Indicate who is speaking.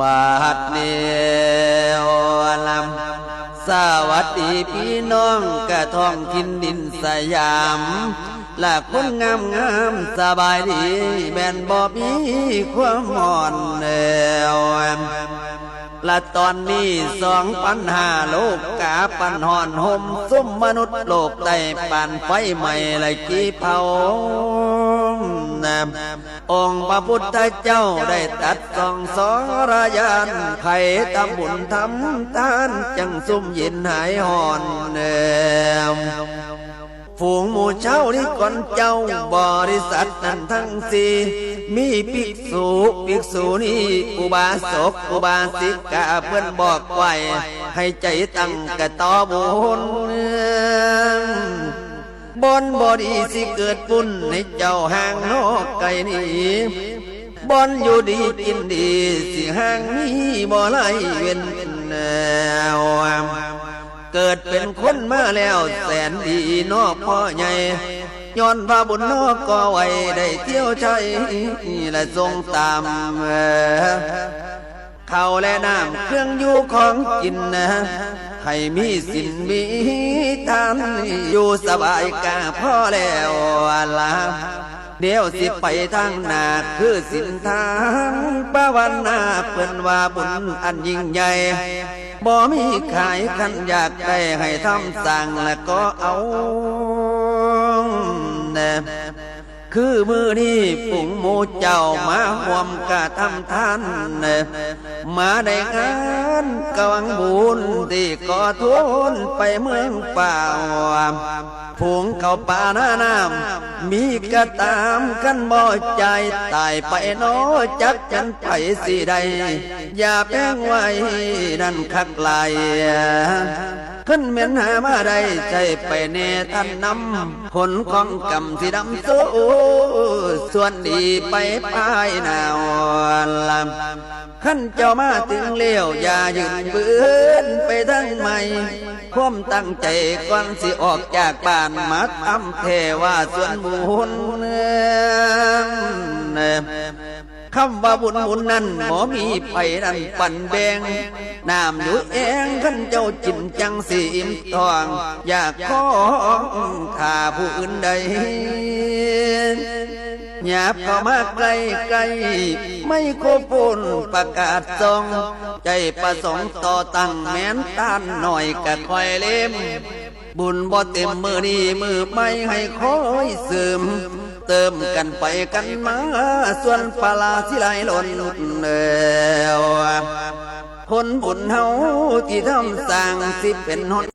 Speaker 1: บาดเนียวลำสวัสดีพี่น้องกะท้องทินดินสยามและคนงามงามสบายดีแม่นบ่มีความหมอนแนวและตอนนี้สองปัญหาโลกกาปันหอนห่มซุ่มมนุษย์โลกได้ปันไฟใหม่ไรกี่เผา นะองค์พระพุทธเจ้าได้ตัดสองสรยานไขทำบุญทำทานจังซุ่มย็นหายหอนแนมฝูงหมู่เช่านี่ก่อนเจ้าบริษัทนั้นทั้งสี่มีภิกษุภิกษุนี่อุบาสกอุบาสิกาเพื่อนบอกไว้ให้ใจตั้งกะต่อบุญ บนบอดีสิเกิดปุ่นในเจ้าห่างนอกไกลนี้บอนอยู่ดีกินดีสิห่างมีบ่ไลเว้นแนวเกิดเป็นคนมาแล้วแสนดีนอกพ่อใหญ่ย้อนพาบุญนอกก็ไว้ได้เที่ยวใจและทรงตามเข้าวและน้ำเครื่องอยู่ของกินนะให้มีสินมี ทานอยู่สบายกาพ่อแล้วลาเดี๋ยวสิไปทางนาคือสินทางปาวันนาเพิ่นว่าบุญอันยิ่งใหญ่บ่มีขายคันอยากได้ให้ทำสั่งแล้วก็เอาแน่คือมือนี้ปุ่งหมูเจ้ามาหวมกะทำทานแน่ มาได้งานกวังบุญที่ก่อทุนไปเมืองป่าวผงเขาป่าหน้าน้ำมีกระตามกันบ่ใจตายไปโนจักจันไปสิใด อย่าแป้งไว้นั่นคักไหลขึ้นเมียนหามาได้ใจไปเนท่านนำผลของกรรมที่ดำสู้ส่วนดีไปปายนาวลำ ขั้นเจ้ามาถึงเลี้ยวอย่ายืนบืนไปทั้งใหม่ความตั้งใจก่อนสิออกจากบ้านมาทำเทว่าส่วนบุญคำว่าบุญบุญนั้นหมอมีไปนั่นปั่นแบงน้ำอยู่เองขันเจ้าจินจังสีอิ่มทอง อยากขอข้าผู้อื่นใด หยาบเข้ามาใกล้ใกล้ไม่โคปูนประกาศทรงใจประสงค์ต่อตั้งแม้นต้านหน่อยกะคอยเล่ม บุญบ่เต็มมือนี้มือไม่ให้คอยเสริมเติมกันไปกันมา ส่วนปลาสิไหลหล่นแล้วคนบุญเฮาที่ทำสร้างสิเป็นหน